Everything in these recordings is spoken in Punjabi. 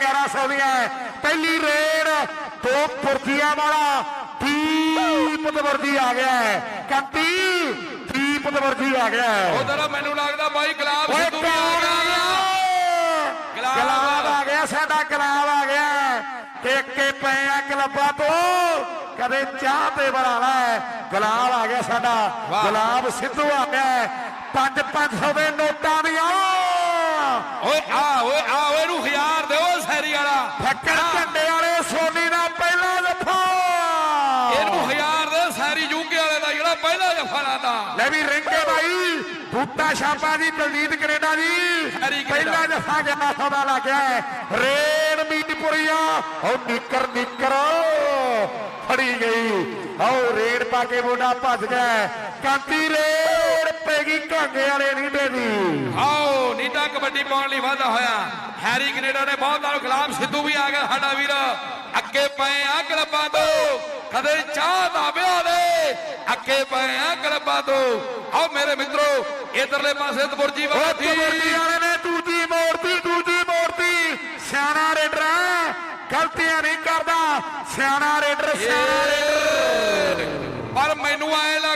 1100 ਦੀਆਂ ਪਹਿਲੀ ਰੇਡ ਦੋ ਪੁਰਖੀਆਂ ਵਾਲਾ ਦੀਪ ਦਵਰਜੀ ਆ ਗਿਆ ਹੈ। ਕੰਤੀ ਦੀਪ ਦਵਰਜੀ ਆ ਗਿਆ ਹੈ। ਉਧਰ ਮੈਨੂੰ ਲੱਗਦਾ ਬਾਈ ਗੁਲਾਬ ਸਿੱਧੂ ਆ ਗਿਆ। ਗੁਲਾਬ। ਆ ਗਿਆ ਸਾਡਾ ਗੁਲਾਬ ਆ ਗਿਆ ਟੇਕੇ ਪਏ ਆ ਕਲੱਬਾਂ ਤੋਂ। ਕਦੇ ਚਾਹ ਤੇ ਬਣਾ ਲੈ ਗੁਲਾਬ ਆ ਗਿਆ ਸਾਡਾ। ਗੁਲਾਬ ਸਿੱਧੂ ਆ ਗਿਆ 5 500 ਦੇ ਨੋਟਾਂ ਬੂਟਾ ਛਾਪਾ ਜੀ ਦਲਜੀਤ ਕੈਨੇਡਾ ਜੀ। ਪਹਿਲਾ ਜੱਫਾ ਗਿਆ ਸੌਦਾ ਲੱਗਿਆ ਹੈ। ਰੇਡ ਮੀਟਪੁਰੀਆ ਉਹ ਨਿੱਕਰ ਨਿੱਕਰ ਫੜੀ ਗਈ ਆਓ ਰੇਡ ਪਾ ਕੇ ਮੁੰਡਾ ਭੱਜ ਗਿਆ ਕਾਂਤੀ ਰੇਡ ਪੈਗੀ ਘਾਂਗੇ ਵਾਲੇ ਨੀਂਡੇ ਦੀ ਆਓ ਨੀਟਾ ਕਬੱਡੀ ਪਾਉਣ ਲਈ ਵਾਧਾ ਹੋਇਆ। ਹੈਰੀ ਕੈਨੇਡਾ ਨੇ ਬਹੁਤ ਨਾਲ ਗੁਲਾਮ ਸਿੱਧੂ ਵੀ ਆ ਗਿਆ ਸਾਡਾ ਵੀਰ। ਅੱਗੇ ਪਏ ਆ ਕਲੱਬਾਂ ਤੋਂ। ਕਦੇ ਚਾਹ ਦਾ ਵਿਆਹ ਦੇ। ਅੱਗੇ ਪਏ ਆ ਕਲੱਬਾਂ ਤੋਂ। ਆਓ ਮੇਰੇ ਮਿੱਤਰੋ ਇਧਰਲੇ ਪਾਸੇ ਤਬੁਰਜੀ ਵਾਲਾ ਕਬੱਡੀ ਵਾਲੇ ਨੇ ਦੂਜੀ ਮੋੜਤੀ ਦੂਜੀ ਮੋੜਤੀ। ਸਿਆਣਾ ਰੇਡਰ ਗਲਤੀਆਂ ਨਹੀਂ ਕਰਦਾ। ਸਿਆਣਾ ਰੇਡਰ ਸਿਆਣਾ ਰੇਡਰ। ਪਰ ਮੈਨੂੰ ਐ ਜੀ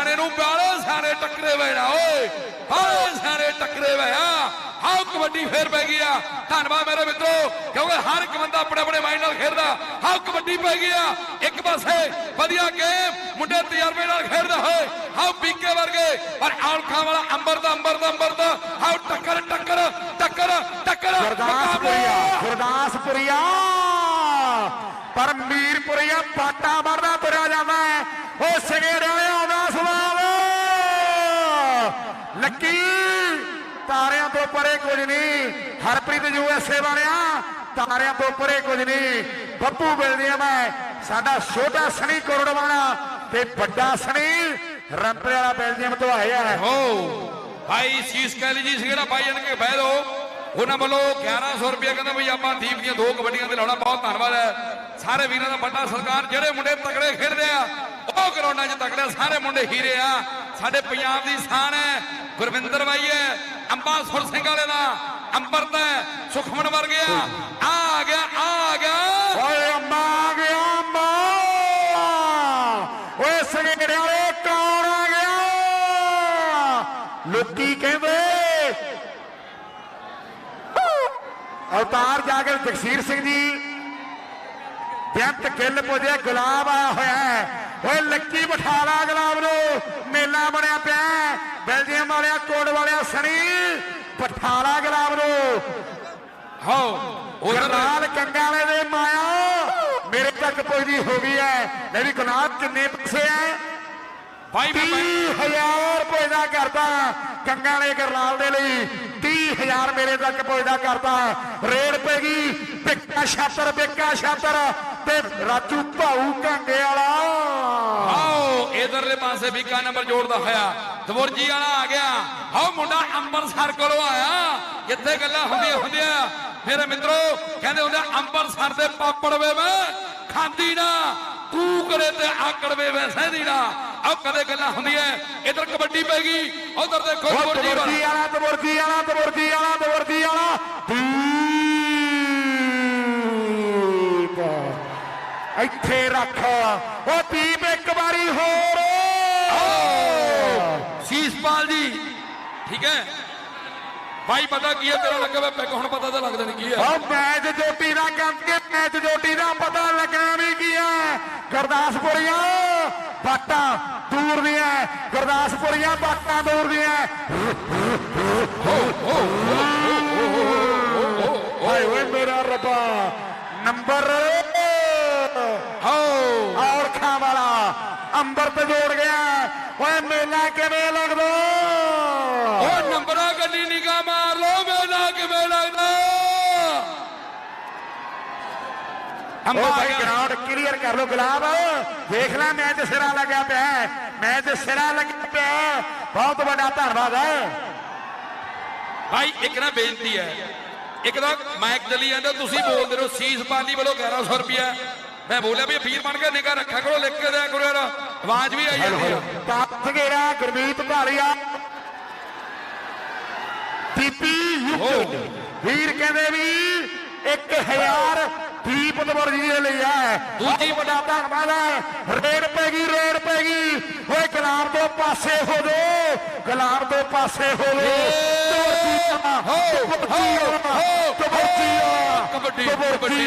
ਸਿਆਣੇ ਨੂੰ ਬਾਲੇ ਸਿਆਣੇ ਟੱਕਰੇ ਵੈਣਾ ਓਏ। ਬਾਲੇ ਸਿਆਣੇ ਟੱਕਰੇ ਵੈਆ ਹਾਉ ਕਬੱਡੀ ਫੇਰ ਪੈ ਗਈ ਆ। ਧੰਨਵਾਦ ਮੇਰੇ ਮਿੱਤਰੋ ਕਿਉਂਕਿ ਹਰ ਇੱਕ ਬੰਦਾ ਆਪਣੇ ਆਪਣੇ ਮਾਈਂਡ ਨਾਲ ਖੇਡਦਾ। ਹਾਉ ਕਬੱਡੀ ਪੈ ਗਈ ਆ। ਇੱਕ ਪਾਸੇ ਵਧੀਆ ਗੇਮ ਮੁੰਡੇ ਤਜਰਬੇ ਨਾਲ ਖੇਡਦੇ ਹੋਏ ਹਾਉ ਪੀਕੇ ਵਰਗੇ। ਪਰ ਔਲਖਾਂ ਵਾਲਾ ਅੰਬਰ ਦਾ ਅੰਬਰ ਦਾ ਅੰਬਰ ਦਾ। ਹਾਉ ਟੱਕਰ ਟੱਕਰ ਟੱਕਰ ਟੱਕਰ। ਗੁਰਦਾਸਪੁਰੀਆ ਗੁਰਦਾਸਪੁਰੀਆ। ਪਰ ਮੀਰਪੁਰੀਆ ਪਾਟਾ ਮਰਦਾ ਤੁਰਿਆ ਜਾਂਦਾ ਉਹ ਸਗੇਰੇ ਵਾਲੇ ਆਉਂਦਾ ਸਵਾਲ ਲੱਕੀ ਤਾਰਿਆਂ ਤੋਂ ਪਰੇ ਕੁਝ ਨਹੀਂ। ਹਰਪ੍ਰੀਤ ਯੂਐਸਏ ਵਾਲਿਆ, ਤਾਰਿਆਂ ਤੋਂ ਪਰੇ ਕੁਝ ਨਹੀਂ। ਬੱਬੂ ਮਿਲਦੇ ਮੈਂ। ਸਾਡਾ ਛੋਟਾ ਸਣੀ ਕਰੋੜ ਤੇ ਵੱਡਾ ਸਣੀ ਰੰਪੇ ਵਾਲਾ ਬੈਲਜੀਅਮ ਤੋਂ ਆਇਆ ਹੈ। ਹੋ ਭਾਈ ਸੀਸ ਕੈਲੀ ਜੀ ਸੀਗੇ ਭਾਈ ਜਨ ਕੇ ਬਹਿ ਲੋ ਉਹਨਾਂ ਵੱਲੋਂ 1100 ਰੁਪਏ ਕਹਿੰਦੇ ਵੀ ਆਪਾਂ ਦੀਪ ਦੀਆਂ ਦੋ ਕਬੱਡੀਆਂ ਤੇ ਲਾਉਣਾ, ਬਹੁਤ ਧੰਨਵਾਦ ਹੈ। ਸਾਰੇ ਵੀਰਾਂ ਦਾ ਵੱਡਾ ਸਰਕਾਰ ਜਿਹੜੇ ਮੁੰਡੇ ਤਕੜੇ ਖੇਡਦੇ ਆ, ਉਹ ਗਰਾਊਂਡਾਂ 'ਚ ਤਕੜੇ ਸਾਰੇ ਮੁੰਡੇ ਹੀਰੇ ਆ। ਸਾਡੇ ਪੰਜਾਬ ਦੀ ਸ਼ਾਨ ਹੈ, ਗੁਰਵਿੰਦਰ ਬਾਈ ਹੈ ਅੰਬਾ ਸੁਰ ਸਿੰਘ ਵਾਲੇ ਦਾ ਅੰਬਰਤ ਹੈ ਸੁਖਮਨ ਵਰਗੇ ਆ। ਆ ਆ ਗਿਆ, ਆ ਆ ਗਿਆ। ਓਏ ਅੰਮਾ ਆ ਗਿਆ ਅੰਮਾ ਓਏ ਸਗੇੜੇ ਵਾਲੇ ਕੌਣ ਆ ਗਿਆ? ਲੋਕੀ ਕਹਿੰਦੇ। ਅਵਤਾਰ ਜਾਗਰ ਜਗਸੀਰ ਸਿੰਘ ਜੀ ਬੇਅੰਤ ਗਿੱਲ ਪੁੱਜਿਆ, ਗੁਲਾਬ ਆਇਆ ਹੋਇਆ ਹੈ। ਓਏ ਲੱਕੀ ਬਠਾਲਾ ਗੁਲਾਬ ਨੂੰ। ਮੇਲਾ ਬਣਿਆ ਪਿਆ। ਬੈਲਜੀਅਮ ਵਾਲਿਆ ਕੋਡ ਵਾਲਿਆ ਸਣੀ ਬਠਾਲਾ ਗੁਲਾਬ ਨੂੰ। ਹੋ ਉਧਰ ਗਰਨਾਲ ਕੰਗਾ ਵਾਲੇ ਦੇ ਮਾਇਆ ਮੇਰੇ ਤੱਕ ਪੁੱਜਦੀ ਹੋ ਗਈ ਹੈ। ਲੈ ਵੀ ਗੁਲਾਬ ਕਿੰਨੇ ਪੈਸੇ ਹੈ? ਭਾਈ ਮੈਂ 30000 ਰੁਪਏ ਦਾ ਕਰਦਾ ਕੰਗਾ ਵਾਲੇ ਗਰਨਾਲ ਦੇ ਲਈ 30000 ਮੇਰੇ ਤੱਕ ਪੁੱਜਦਾ ਕਰਦਾ ਰੇਡ ਪੈਗੀ ਪਿੱਕਾ ਛਾਤਰ ਪਿੱਕਾ ਛਾਤਰ। ਤੇ ਰਾਜੂ ਭਾਊ ਕੰਗੇ ਵਾਲਾ। ਆਓ ਇਧਰਲੇ ਪਾਸੇ ਵੀਕਾ ਨੰਬਰ ਜੋੜਦਾ ਹੋਇਆ। ਦਵਰਜੀ ਵਾਲਾ ਆ ਗਿਆ। ਆਓ ਮੁੰਡਾ ਅੰਮ੍ਰਿਤਸਰ ਕੋਲੋਂ ਆਇਆ। ਜਿੱਥੇ ਗੱਲਾਂ ਹੁੰਦੀਆਂ ਹੁੰਦੀਆਂ। ਮੇਰੇ ਮਿੱਤਰੋ ਕਹਿੰਦੇ ਹੁੰਦੇ ਅੰਮ੍ਰਿਤਸਰ ਦੇ ਪਾਪੜ ਵੇ ਖਾਂਦੀ ਨਾ ਤੂੰ ਕਰੇ ਤੇ ਆਕੜ ਵੇ ਵੈਸੇ ਦੀ ਨਾ। ਆਓ ਕਦੇ ਗੱਲਾਂ ਹੁੰਦੀਆਂ। ਇਧਰ ਕਬੱਡੀ ਪੈ ਗਈ। ਉਧਰ ਦੇਖੋ ਦਵਰਜੀ ਵਾਲਾ। ਵਾਲਾ ਤਬੁਰਜੀ ਵਾਲਾ ਤਬੁਰਜੀ ਵਾਲਾ ਤਬੁਰਜੀ ਵਾਲਾ। ਇੱਥੇ ਰੱਖ। ਉਹ ਦੀਪ ਇੱਕ ਵਾਰੀ ਹੋਰ। ਸੀਸਪਾਲ ਜੀ ਠੀਕ ਹੈ? ਭਾਈ ਪਤਾ ਕੀ ਹੈ? ਤੇਰਾ ਲੱਗਾ ਪੈਗ ਹੁਣ ਪਤਾ ਤਾਂ ਲੱਗਦਾ ਨਹੀਂ ਕੀ ਹੈ। ਉਹ ਮੈਚ ਜੋਟੀ ਦਾ ਕੰਮ ਕੇ ਮੈਚ ਜੋਟੀ ਦਾ ਪਤਾ ਲੱਗਣਾ ਵੀ ਕੀ ਹੈ? ਗੁਰਦਾਸਪੁਰੀਆਂ ਬਾਟਾਂ ਦੂਰ ਦੀਆਂ ਗੁਰਦਾਸਪੁਰੀਆਂ ਬਾਟਾਂ ਦੂਰ ਦੀਆਂ ਹਾਏ ਓਏ ਮੇਰਾ ਰੱਬਾ ਨੰਬਰ ਹੋ ਔਰਖਾਂ ਵਾਲਾ ਅੰਮ੍ਰਿਤ ਜੋੜ ਗਿਆ। ਓਏ ਮੇਲਾ ਕਿਵੇਂ ਲੱਗਦਾ? ਉਹ ਨੰਬਰਾਂ ਗੱਡੀ ਨਿਗਾਹ ਮਾਰ ਲੋ ਮੇਲਾ ਕਿਵੇਂ ਲੱਗਦਾ? ਅੰਬਾ ਭਾਈ ਗਰਾਊਂਡ ਕਲੀਅਰ ਕਰ ਲੋ ਗੁਲਾਬ। ਦੇਖ ਲੈ ਮੈਚ ਸਿਰਾ ਲੱਗਿਆ ਪਿਆ ਹੈ। ਮੈਚ ਸਿਰਾ ਲੱਗਿਆ ਪਿਆ। ਬਹੁਤ ਵੱਡਾ ਧੰਨਵਾਦ ਹੈ। ਭਾਈ ਇੱਕ ਨਾ ਬੇਨਤੀ ਹੈ। ਇੱਕ ਤਾਂ ਮਾਈਕ ਚੱਲੀ ਜਾਂਦਾ ਤੁਸੀਂ ਬੋਲਦੇ ਰਹੋ। ਸੀਸ ਪਾਲੀ ਵੱਲੋਂ 1100 ਰੁਪਿਆ ਮੈਂ ਬੋਲਿਆ ਵੀ ਵੀਰ ਬਣ ਕੇ ਨਿਗਾਹ ਰੱਖਿਆ ਕਰੋ ਲਿਖ ਕੇ ਦਿਆ ਕਰੋ ਯਾਰ। ਆਵਾਜ਼ ਵੀ ਆਈ ਜਾਂਦੀ ਆ। ਤਾਪਗੇੜਾ ਗੁਰਮੀਤ ਭਾਲੀਆ ਪੀਪੀ ਯੂਕੇ ਵੀਰ ਕਹਿੰਦੇ ਵੀ 1000 ਦੀਪ ਦਵਰਜੀ ਦੇ ਲਈ ਹੈ। ਦੂਜੀ ਵੱਡਾ ਧੰਨਵਾਦ ਹੈ। ਰੇਡ ਪੈ ਗਈ ਰੇਡ ਪੈ ਗਈ। ਓਏ ਗੁਲਾਮ ਤੋਂ ਪਾਸੇ ਹੋ ਜੋ। ਗੁਲਾਮ ਤੋਂ ਪਾਸੇ ਹੋ ਲੋ ਹੋ, ਹੋ, ਹੋ, ਕਬੱਡੀ ਕਬੱਡੀ ਕਬੱਡੀ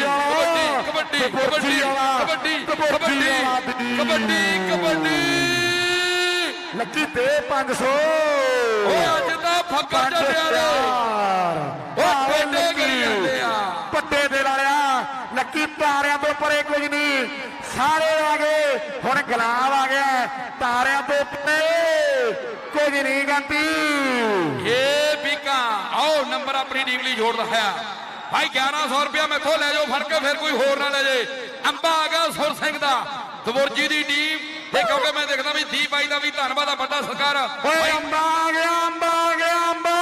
ਕਬੱਡੀ ਕਬੱਡੀ ਕਬੱਡੀ ਕਬੱਡੀ ਕਬੱਡੀ ਕਬੱਡੀ ਕਬੱਡੀ ਲੱਕੀ ਤੇ 500 ਓਏ ਅੱਜ ਤਾਂ ਫੱਕਰ ਚੱਲਿਆ ਓਏ ਟੇਡੇ ਕਰੀ ਜਾਂਦੇ ਆ। ਪੱਟੇ ਦੇ ਵਾਲਿਆ ਲੱਕੀ ਤਾਰਿਆਂ ਤੋਂ ਪਰੇ ਕੁਝ ਨਹੀਂ। ਸਾਰੇ ਆ ਗਏ। ਹੁਣ ਗੁਲਾਬ ਆ ਗਿਆ। ਤਾਰਿਆਂ ਤੋਂ ਪਰੇ ਕੁਝ ਨਹੀਂ ਗੰਦੀ ਇਹ ਬੀਕਾ ਆਓ ਨੰਬਰ ਆਪਣੀ ਟੀਮ ਲਈ ਜੋੜਦਾ ਹੈ। ਭਾਈ 1100 ਰੁਪਇਆ ਮੈਥੋਂ ਲੈ ਜਾਓ ਫੜ ਕੇ ਫਿਰ ਕੋਈ ਹੋਰ ਨਾ ਲੈ ਜੇ ਅੰਬਾ ਆ ਗਿਆ ਸੁਰ ਸਿੰਘ ਦਾ। ਦਵੁਰਜੀ ਦੀ ਟੀਮ ਤੇ ਕਿਉਂਕਿ ਮੈਂ ਦੇਖਦਾ ਵੀ ਦੀਪ ਬਾਈ ਦਾ ਵੀ ਧੰਨਵਾਦ ਆ ਵੱਡਾ ਸਰਕਾਰ ਓਏ ਅੰਬਾ ਆ ਗਿਆ ਅੰਬਾ ਆ ਗਿਆ ਅੰਬਾ!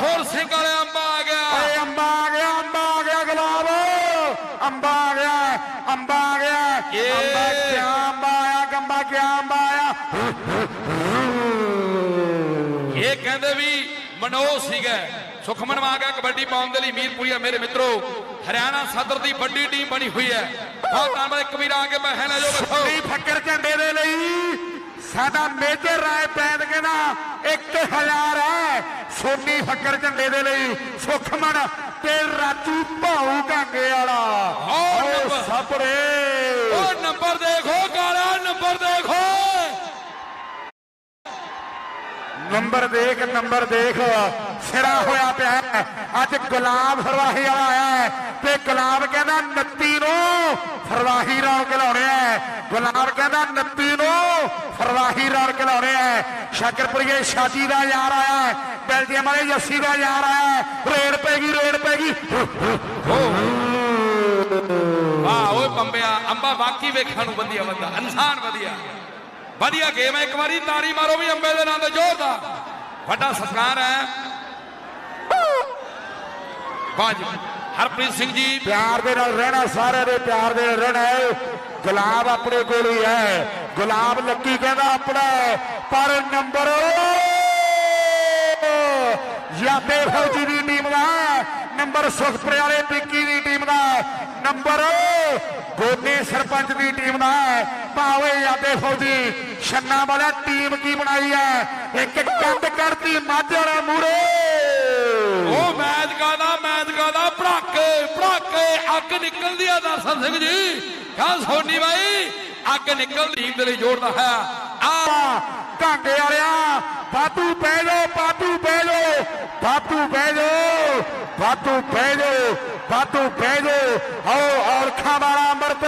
ਸੁਰ ਸਿੰਘ ਵਾਲੇ ਅੰਬਾ ਆ ਗਿਆ। ਓਏ ਅੰਬਾ ਆ ਗਿਆ ਅੰਬਾ ਆ ਗਿਆ ਗੁਲਾਬ! ਅੰਬਾ ਆ ਗਿਆ ਅੰਬਾ ਆ ਗਿਆ। ਅੰਬਾ ਕਿਆ ਅੰਬਾ ਆਇਆ ਗੰਬਾ ਕਿਆ ਅੰਬਾ ਆਇਆ? ਇਹ ਕਹਿੰਦੇ ਵੀ ਮਨੋਜ ਸੀਗਾ। ਸੁਖਮਨ ਆ ਗਿਆ ਕਬੱਡੀ ਪਾਉਣ ਦੇ ਲਈ ਮੀਰਪੁਰੀਆ ਮੇਰੇ ਮਿੱਤਰੋ। ਹਰਿਆਣਾ ਸਦਰ ਦੀ ਵੱਡੀ ਟੀਮ ਬਣੀ ਹੋਈ ਹੈ। ਬਹੁਤ ਧੰਨਵਾਦ ਇੱਕ ਵੀਰ ਆ ਕੇ ਪੈਸੇ ਲੈ ਜਾਓ ਬੱਚੋ ਸੋਨੀ ਫੱਕਰ ਝੰਡੇ ਦੇ ਲਈ। ਸਾਡਾ ਮੇਜਰ ਰਾਏ ਪੈਦ ਕਹਿੰਦਾ 1000 ਹੈ। ਸੋਨੀ ਫੱਕਰ ਝੰਡੇ ਦੇ ਲਈ ਸੁਖਮਨ ਤੇ ਰਾਜੂ ਭਾਊ ਕਾਂਗੇ ਵਾਲਾ। ਓ ਨੰਬਰ। ਸਾਪੜੇ ਉਹ ਨੰਬਰ ਦੇਖੋ ਕਾਲਾ ਨੰਬਰ ਦੇਖੋ ਨੰਬਰ ਦੇਖ ਨੰਬਰ ਦੇਖ। ਸਿਰਾ ਹੋਇਆ ਪਿਆ ਅੱਜ ਗੁਲਾਬ ਫਰਵਾਹੀ ਵਾਲਾ ਆਇਆ ਤੇ ਗੁਲਾਬ ਕਹਿੰਦਾ 29 ਨੂੰ ਫਰਵਾਹੀ ਰੌਣਕ ਲਾਉਣੇ ਹੈ ਗੁਲਾਬ ਕਹਿੰਦਾ 29 ਨੂੰ ਫਰਵਾਹੀ ਰੌਣਕ ਲਾਉਣੇ ਸ਼ਾਕਰਪੁਰੀਏ ਸ਼ਾਦੀ ਦਾ ਯਾਰ ਆਇਆ ਹੈ। ਬੈਲਜੀਅਮ ਵਾਲੇ ਜੱਸੀ ਦਾ ਯਾਰ ਆਇਆ ਹੈ। ਰੇਡ ਪੈਗੀ ਰੇਡ ਪੈਗੀ ਵਾਹ, ਓਏ ਪੰਬਿਆ ਅੰਬਾ ਬਾਕੀ ਵੇਖਣ ਨੂੰ ਵਧੀਆ ਬੰਦਾ, ਇਨਸਾਨ ਵਧੀਆ। ਵਧੀਆ ਗੇਮ ਹੈ, ਇੱਕ ਵਾਰੀ ਤਾੜੀ ਮਾਰੋ ਵੀ ਅੰਬੇ ਦੇ ਨਾਂ ਤੇ, ਜ਼ੋਰਦਾਰ। ਵੱਡਾ ਸਤਿਕਾਰ ਹੈ। ਬਾਜ, ਹਰਪ੍ਰੀਤ ਸਿੰਘ ਜੀ। ਪਿਆਰ ਦੇ ਨਾਲ ਰਹਿਣਾ, ਸਾਰਿਆਂ ਦੇ ਪਿਆਰ ਦੇ ਨਾਲ ਰਹਿਣਾ ਹੈ। ਗੁਲਾਬ ਆਪਣੇ ਕੋਲ ਹੀ ਹੈ। ਗੁਲਾਬ ਲੱਕੀ ਕਹਿੰਦਾ ਆਪਣਾ ਪਰ ਨੰਬਰ ਯਾਦੇ ਫੌਜੀ ਦੀ ਟੀਮ ਦਾ ਨੰਬਰ ਸੁਖਪੁਰ ਵਾਲੇ ਪਿੱਕੀ ਦੀ ਟੀਮ ਦਾ ਨੰਬਰ ਗੋਨੇ ਸਰਪੰਚ ਦੀ ਟੀਮ ਦਾ ਹੈ। ਭਾਵੇਂ ਯਾਦੇ ਫੌਜੀ ਛੰਨਾ ਵਾਲਾ ਟੀਮ ਕੀ ਬਣਾਈ ਹੈ। ਇੱਕ ਕੰਦ ਕਰਤੀ ਮਾਝੇ ਵਾਲਾ ਮੂਰੇ ਉਹ ਮੈਚ ਕਾਦਾ ਮੈਚ ਕਾਦਾ ਭੜਾਕੇ ਭੜਾਕੇ ਅੱਗ ਨਿਕਲਦੀ ਆ ਦਰਸ਼ਨ ਸਿੰਘ ਜੀ। ਕਾ ਸੋਨੀ ਬਾਈ ਅੱਗ ਨਿਕਲਦੀ ਟੀਮ ਦੇ ਲਈ ਜੋੜਦਾ ਹੈ। ਆ ਕਾਂਗੇ ਵਾਲਿਆ ਬਾਤੂ ਪੈ ਜਾਓ बैलो बापू बैलो बापू बैलो बापू बैलो आओ औरखा वाला अमृत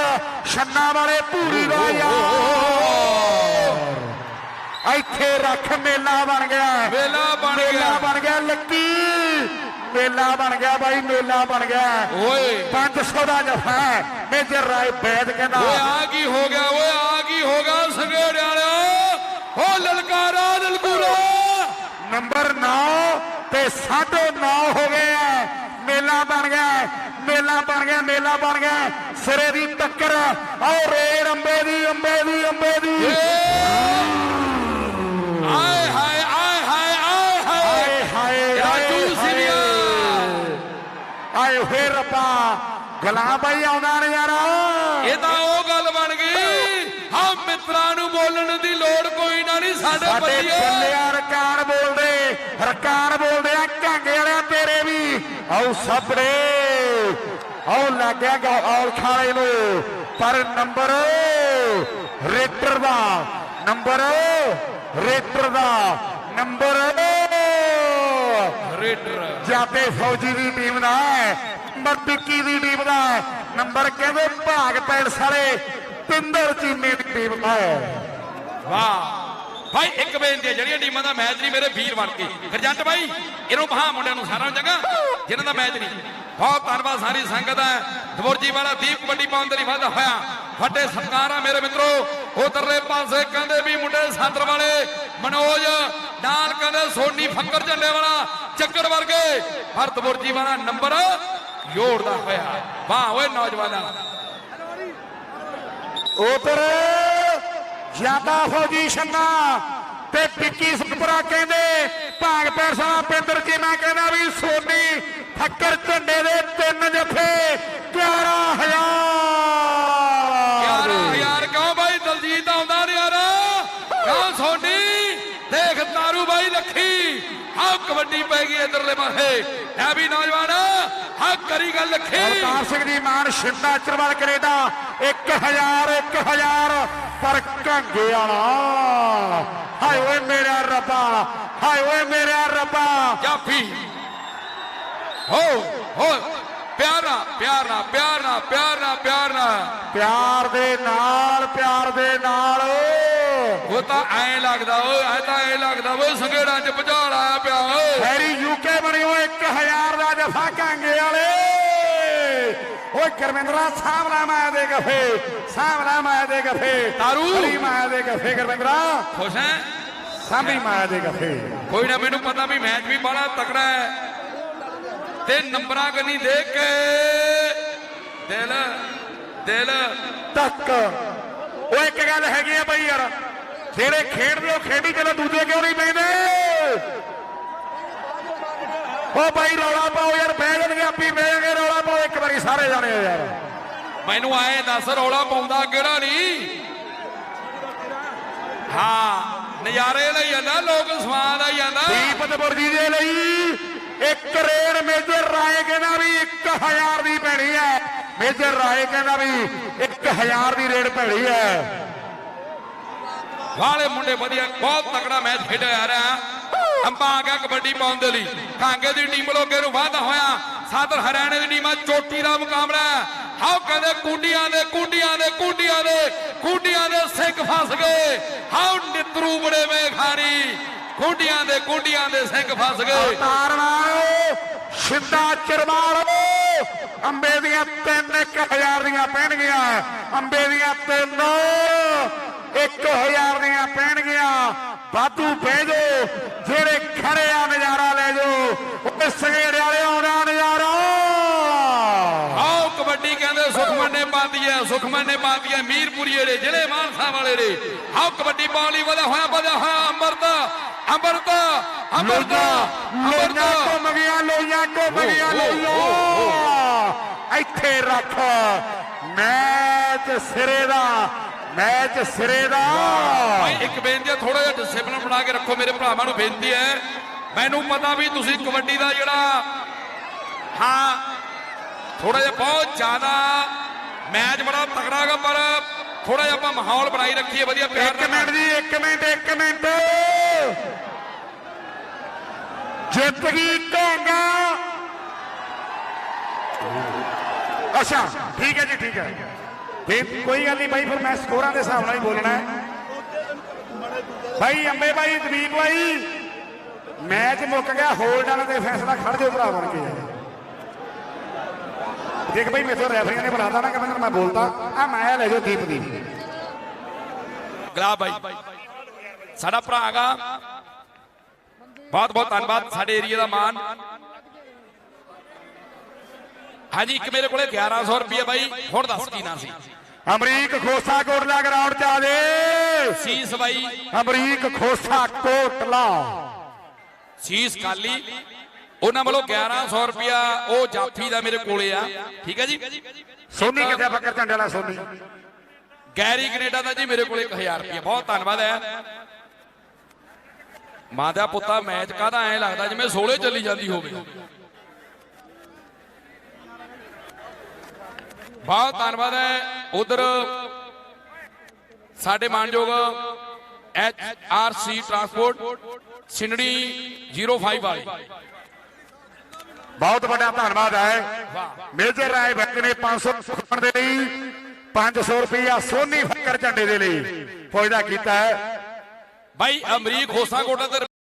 छन्ना वाले पूरी वाया ਇੱਥੇ ਰੱਖ ਮੇਲਾ ਬਣ ਗਿਆ ਮੇਲਾ ਬਣ ਗਿਆ ਮੇਲਾ ਬਣ ਗਿਆ ਲੱਕੀ ਮੇਲਾ ਬਣ ਗਿਆ ਬਾਈ ਮੇਲਾ ਬਣ ਗਿਆ ਓਏ 500 ਦਾ ਜਫਾ ਮੇਜਰ ਰਾਏ ਬੈਦ ਕਹਿੰਦਾ ਓਏ ਆ ਕੀ ਹੋ ਗਿਆ ਓਏ ਆ ਕੀ ਹੋ ਗਿਆ ਸੰਗੇੜਿਆ ਵਾਲਿਓ ਓ 9 ਤੇ 9.5 ਹੋ ਗਏ ਆ। ਮੇਲਾ ਬਣ ਗਿਆ ਮੇਲਾ ਬਣ ਗਿਆ ਮੇਲਾ ਬਣ ਗਿਆ। ਸਿਰੇ ਦੀ ਟੱਕਰ ਆਓ ਰੇਡ ਅੰਬੇ ਦੀ ਅੰਬੇ ਦੀ ਅੰਬੇ ਦੀ। ਆਏ ਹਾਏ ਆਏ ਹਾਏ ਆਏ ਹਾਏ। ਹਾਏ ਹਾਏ ਰਾਜੂ ਸਿਵਿਆ ਆਏ ਹੋਏ ਰੱਬਾ ਗੁਲਾਮ ਆਉਂਦਾ ਨੇ ਯਾਰ। ਇਹ ਤਾਂ ਉਹ ਗੱਲ ਬਣ ਗਈ ਹਾਂ ਮਿੱਤਰਾਂ ਨੂੰ ਬੋਲਣ ਦੀ ਲੋੜ ਕੋਈ ਨਾ ਨਹੀਂ ਸਾਡੇ ਬੱਚੇ ਬੱਲਿਆ ਰਕਾਨ ਬੋਲਦੇ ਰਕਾਨ ਬੋਲਦੇ ਆ ਕਾਂਗੇ ਵਾਲਿਆ ਤੇਰੇ ਵੀ। ਆਓ ਸਾਪੜੇ ਆਓ ਲੱਗਿਆ ਗਾ ਔਲ ਖਾਲੇ ਨੂੰ। ਪਰ ਨੰਬਰ ਰੇਟਰ ਦਾ ਨੰਬਰ ਰੇਟਰ ਦਾ ਨੰਬਰ ਰੇਡਰ ਜਾਤੇ ਫੌਜੀ ਦੀ ਟੀਮ ਦਾ ਨੰਬਰ ਟਿੱਕੀ ਦੀ ਟੀਮ ਦਾ ਨੰਬਰ ਕਹਿੰਦੇ ਭਾਗ ਪੈਲਸ ਵਾਲੇ ਪਿੰਦਰ ਚੀਮੇ ਦੀ ਟੀਮ ਹੈ। ਵਾਹ। ਭਾਈ, ਇੱਕ ਬੇਨਤੀ ਹੈ ਜਿਹੜੀਆਂ ਟੀਮਾਂ ਦਾ ਮੈਚ ਨਹੀਂ, ਮੇਰੇ ਵੀਰ ਬਣ ਕੇ। ਫਿਰ ਭਾਈ ਇਹਨੂੰ ਬਹਾ ਮੁੰਡਿਆਂ ਨੂੰ ਸਾਰਿਆਂ ਚੰਗਾ, ਜਿਨ੍ਹਾਂ ਦਾ ਮੈਚ ਨਹੀਂ। ਬਹੁਤ ਧੰਨਵਾਦ, ਸਾਰੀ ਸੰਗਤ ਹੈ ਦਵਰਜੀ ਵਾਲਾ ਦੀਪ ਕਬੱਡੀ ਪਾਉਣ ਲਈ ਵਾਧਾ ਹੋਇਆ। ਵੱਡੇ ਸਰਕਾਰ ਆ ਮੇਰੇ ਮਿੱਤਰੋ। ਉਧਰਲੇ ਪਾਸੇ ਕਹਿੰਦੇ ਵੀ ਮੁੰਡੇ ਸਾਦਰ ਵਾਲੇ, ਮਨੋਜ, ਨਾਲ ਕਹਿੰਦੇ ਸੋਨੀ ਫੱਕਰ ਝੰਡੇ ਵਾਲਾ, ਚੱਕਰ ਵਰਗੇ। ਪਰ ਦਵਰਜੀ ਵਾਲਾ ਨੰਬਰ ਜੋੜਦਾ ਹੋਇਆ। ਵਾਹ ਓਏ ਨੌਜਵਾਨਾਂ। ਉਧਰ ਜ਼ਿਆਦਾ ਫੌਜੀ ਛੰਨਾ ਤੇ ਟਿੱਕੀ ਸਤਪੁਰਾ ਕਹਿੰਦੇ ਭਾਗਪੁਰ ਸਾਹਿਬ ਪਿੰਦਰ ਜੀ, ਮੈਂ ਕਹਿੰਦਾ ਵੀ ਸੋਨੀ ਠੱਕਰ ਝੰਡੇ ਦੇ ਤਿੰਨ ਜੱਫੇ 11000 ਹੈ ਐ ਵੀ ਨੌਜਵਾਨ ਹਾਂ ਕਰੀ ਗੱਲ ਖੇ ਅਵਤਾਰ ਸਿੰਘ ਜੀ ਮਾਨ ਸ਼ਿੰਦਾ ਚਰਵਾਲ ਕੈਨੇਡਾ 1000 1000 ਪਰ ਕੰਗੇ ਵਾਲਾ। ਹਾਏ ਓਏ ਮੇਰਾ ਰੱਬਾ ਹਾਏ ਓਏ ਮੇਰਾ ਰੱਬਾ। ਜਾਫੀ। ਹੋ ਹੋ ਪਿਆਰ ਨਾਲ ਪਿਆਰ ਨਾਲ ਪਿਆਰ ਨਾਲ ਪਿਆਰ ਨਾਲ ਪਿਆਰ ਨਾਲ। ਪਿਆਰ ਦੇ ਨਾਲ ਪਿਆਰ ਦੇ ਨਾਲ। ਉਹ ਤਾਂ ਐ ਲੱਗਦਾ ਓਏ ਐ ਤਾਂ ਐ ਲੱਗਦਾ ਓਏ ਸੰਗੇੜਾਂ ਚ ਭਜਾਲ ਆਇਆ ਪਿਆ ਓਏ। ਹੈਰੀ ਯੂਕੇ ਬਣੀ ਓਏ 1000 ਦਾ ਜਫਾ ਕਾਂਗੇ ਵਾਲੇ। ਓਏ ਗੁਰਵਿੰਦਰਾ ਸਾਹਮਣਾ ਮਾਇਆ ਦੇ ਗਫੇ ਸਾਹਮਣਾ ਮਾਇਆ ਦੇ ਗਫੇ। ਤਾਰੂ। ਹਰੀ ਮਾਇਆ ਦੇ ਗਫੇ ਗੁਰਵਿੰਦਰਾ। ਖੁਸ਼ ਹੈ? ਸਾਹਮਣੀ ਮਾਇਆ ਦੇ ਗਫੇ। ਕੋਈ ਨਾ ਮੈਨੂੰ ਪਤਾ ਵੀ ਮੈਚ ਵੀ ਬੜਾ ਤਕੜਾ ਹੈ। ਤੇ ਨੰਬਰਾਂ ਕੰਨੀ ਦੇਖ ਕੇ ਦਿਲ ਦਿਲ। ਤੱਕ ਉਹ ਇੱਕ ਗੱਲ ਹੈਗੀ ਆ ਬਈ ਯਾਰ ਜਿਹੜੇ ਖੇਡਦੇ ਉਹ ਖੇਡੀ ਚਲੋ ਦੂਜੇ ਕਿਉਂ ਨਹੀਂ ਪੈਂਦੇ? ਉਹ ਬਾਈ ਰੌਲਾ ਪਾਓ ਯਾਰ ਬਹਿ ਜਾਣਗੇ ਆਪੀ ਬਹਿ ਜਾਣਗੇ ਰੌਲਾ ਪਾਓ ਇੱਕ ਵਾਰੀ ਸਾਰੇ ਜਾਣੇ ਯਾਰ। ਮੈਨੂੰ ਆਏ ਦੱਸ ਰੌਲਾ ਪਾਉਂਦਾ ਕਿਹੜਾ ਨਹੀਂ ਹਾਂ ਨਜ਼ਾਰੇ ਲਈ ਜਾਂਦਾ ਲੋਕ ਸਵਾਦ ਆਈ ਜਾਂਦਾ। ਦੀਪ ਤਬਰਜੀ ਦੇ ਲਈ ਇੱਕ ਰੇਡ ਮੇਜਰ ਰਾਏ ਕਹਿੰਦਾ ਵੀ 1000 ਦੀ ਪੈਣੀ ਹੈ। ਮੇਜਰ ਰਾਏ ਕਹਿੰਦਾ ਵੀ 1000 ਦੀ ਰੇਡ ਪੈਣੀ ਹੈ। ਵਾਲੇ ਮੁੰਡੇ ਵਧੀਆ, ਬਹੁਤ ਤਕੜਾ ਮੈਚ ਖੇਡਿਆ ਜਾ ਰਿਹਾ ਅੰਬਾ ਆ ਗਿਆ ਕਬੱਡੀ ਪਾਉਣ ਦੇ ਲਈ। ਕਾਂਗੇ ਦੀ ਟੀਮ ਲੋਕੇ ਨੂੰ ਵਾਧਾ ਹੋਇਆ। ਸਾਦਰ ਹਰਿਆਣੇ ਦੀ ਟੀਮ ਆ, ਚੋਟੀ ਦਾ ਮੁਕਾਬਲਾ ਹੈ। ਕਹਿੰਦੇ ਕੁੰਡੀਆਂ ਦੇ ਕੁੰਡੀਆਂ ਦੇ ਕੁੰਡੀਆਂ ਦੇ ਕੁੰਡੀਆਂ ਦੇ ਸਿੰਘ ਫਸ ਗਏ। ਹਾਓ ਨਿਤਰੂ ਬੜੇ ਮੇਖਾਰੀ ਕੁੰਡੀਆਂ ਦੇ ਕੁੰਡੀਆਂ ਦੇ ਸਿੰਘ ਫਸ ਗਏ। ਤਾਰਵਾਓ ਸਿੱਧਾ ਚਰਮਾਲੋ ਅੰਬੇ ਦੀਆਂ ਤਿੰਨ 1000 ਦੀਆਂ ਪੈਣਗੀਆਂ। ਅੰਬੇ ਦੀਆਂ ਤਿੰਨ 1000 ਦੀਆਂ ਪੈਣਗੀਆਂ। ਵਾਧੂ ਪੈ ਜਾਓ। ਜਿਹੜੇ ਖੜੇ ਆ ਨਜ਼ਾਰਾ ਲੈ ਜਾਓ। ਉਹ ਸਗੇੜੇ ਵਾਲੇ ਆਉਣਾ ਨਜ਼ਾਰਾ। ਆਓ ਕਬੱਡੀ ਕਹਿੰਦੇ ਸੁਖਮਨ ਨੇ ਹੈ ਸੁਖਮਨ ਨੇ ਪਾਤੀ ਹੈ ਮੀਰਪੁਰੀਏ ਦੇ ਜ਼ਿਲ੍ਹੇ ਮਾਨਸਾ ਵਾਲੇ ਦੇ ਆਓ ਕਬੱਡੀ ਪਾਉਣ ਲਈ ਵਧਿਆ ਹੋਇਆ ਵਧਿਆ ਹੋਇਆ ਅੰਮ੍ਰਿਤ ਅੰਮ੍ਰਿਤ ਅੰਮ੍ਰਿਤ ਅੰਮ੍ਰਿਤ। ਘੁੰਮ ਗਿਆ ਲੋਈਆਂ ਘੁੰਮ ਗਿਆ ਲੋਈਆਂ ਇੱਥੇ ਰੱਖ ਮੈਚ ਸਿਰੇ ਦਾ। ਮੈਚ ਸਿਰੇ ਦਾ। ਇੱਕ ਬੇਨਤੀ ਹੈ ਥੋੜਾ ਜਿਹਾ ਡਿਸਪਲਿਨ ਬਣਾ ਕੇ ਰੱਖੋ ਮੇਰੇ ਭਰਾਵਾਂ ਨੂੰ ਬੇਨਤੀ ਹੈ। ਮੈਨੂੰ ਪਤਾ ਵੀ ਤੁਸੀਂ ਕਬੱਡੀ ਦਾ ਜਿਹੜਾ ਹਾਂ ਥੋੜਾ ਜਿਹਾ ਬਹੁਤ ਜ਼ਿਆਦਾ ਮੈਚ ਬੜਾ ਤਕੜਾ ਹੈਗਾ ਪਰ ਥੋੜਾ ਜਿਹਾ ਆਪਾਂ ਮਾਹੌਲ ਬਣਾਈ ਰੱਖੀਏ ਵਧੀਆ ਪਿਆਰ ਇੱਕ ਨਾਲ। ਮਿੰਟ ਜੀ ਇੱਕ ਮਿੰਟ ਇੱਕ ਮਿੰਟ। ਜਿੱਤ ਗਈ ਕਾਂਗਾ ਅੱਛਾ ਠੀਕ ਹੈ ਜੀ ਠੀਕ ਹੈ। ਤੇ ਕੋਈ ਗੱਲ ਨਹੀਂ ਬਾਈ, ਫਿਰ ਮੈਂ ਸਕੋਰਾਂ ਦੇ ਹਿਸਾਬ ਨਾਲ ਹੀ ਬੋਲਣਾ ਹੈ। ਭਾਈ ਅੰਬੇ ਭਾਈ ਦਵੀਪ ਭਾਈ ਮੈਚ ਮੁੱਕ ਗਿਆ ਹੋਲਡ ਵਾਲਾ ਤੇ ਫੈਸਲਾ ਖੜ ਜਾਓ ਭਰਾ ਬਣ ਕੇ। ਦੇਖ ਭਾਈ ਮੇਥੋਂ ਰੈਫਰੀਆਂ ਨੇ ਬੁਲਾਤਾ ਨਾ ਕਿ ਮੈਂ ਮੈਂ ਬੋਲਤਾ। ਆ ਮੈਂ ਲੈ ਜਾਓ ਦੀਪ ਦੀ। ਗਲਾ ਬਾਈ। ਸਾਡਾ ਭਰਾ ਹੈਗਾ। ਬਹੁਤ ਬਹੁਤ ਧੰਨਵਾਦ, ਸਾਡੇ ਏਰੀਆ ਦਾ ਮਾਨ। ਹਾਂਜੀ ਇੱਕ ਮੇਰੇ ਕੋਲੇ 1100 ਰੁਪਏ ਬਾਈ ਹੁਣ ਦੱਸ ਕੀ ਨਾ ਸੀ? ਅਮਰੀਕ ਖੋਸਾ ਕੋਟਲਾ ਗਰਾਊਂਡ ਚ ਆ ਜੇ। ਸੀਸ ਬਾਈ। ਅਮਰੀਕ ਖੋਸਾ ਕੋਟਲਾ। ਸੀਸ ਕਾਲੀ। ਉਹਨਾਂ ਵੱਲੋਂ 1100 ਰੁਪਿਆ ਉਹ ਜਾਫੀ ਦਾ ਮੇਰੇ ਕੋਲੇ ਆ। ਠੀਕ ਹੈ ਜੀ? ਸੋਨੀ ਕਿੱਥੇ ਫੱਕਰ ਝੰਡੇ ਵਾਲਾ ਸੋਨੀ? ਗੈਰੀ ਕੈਨੇਡਾ ਦਾ ਜੀ ਮੇਰੇ ਕੋਲੇ 1000 ਰੁਪਿਆ ਬਹੁਤ ਧੰਨਵਾਦ ਹੈ। ਮਾਂ ਦਾ ਪੁੱਤਾ ਮੈਚ ਕਾਹਦਾ ਐ ਲੱਗਦਾ ਜਿਵੇਂ 16 ਚੱਲੀ ਜਾਂਦੀ ਹੋਵੇ। ਬਹੁਤ ਧੰਨਵਾਦ ਹੈ। ਉਧਰ ਸਾਡੇ ਮਾਨਯੋਗ ਐਚ ਆਰ ਸੀ ਟਰਾਂਸਪੋਰਟ ਸਿੰਡੜੀ 05 ਵਾਲੀ। ਬਹੁਤ ਵੱਡਾ ਧੰਨਵਾਦ ਹੈ। ਮੇਜਰ ਰਾਏ ਭੱਟ ਨੇ 500 ਖੁਣ ਦੇ ਲਈ 500 ਰੁਪਇਆ ਸੋਨੀ ਫੱਕਰ ਝੰਡੇ ਦੇ ਲਈ ਫੌਜਦਾ ਕੀਤਾ ਹੈ। ਭਾਈ ਅਮਰੀਕ ਹੋਸਾਕੋਟਾ ਤੇ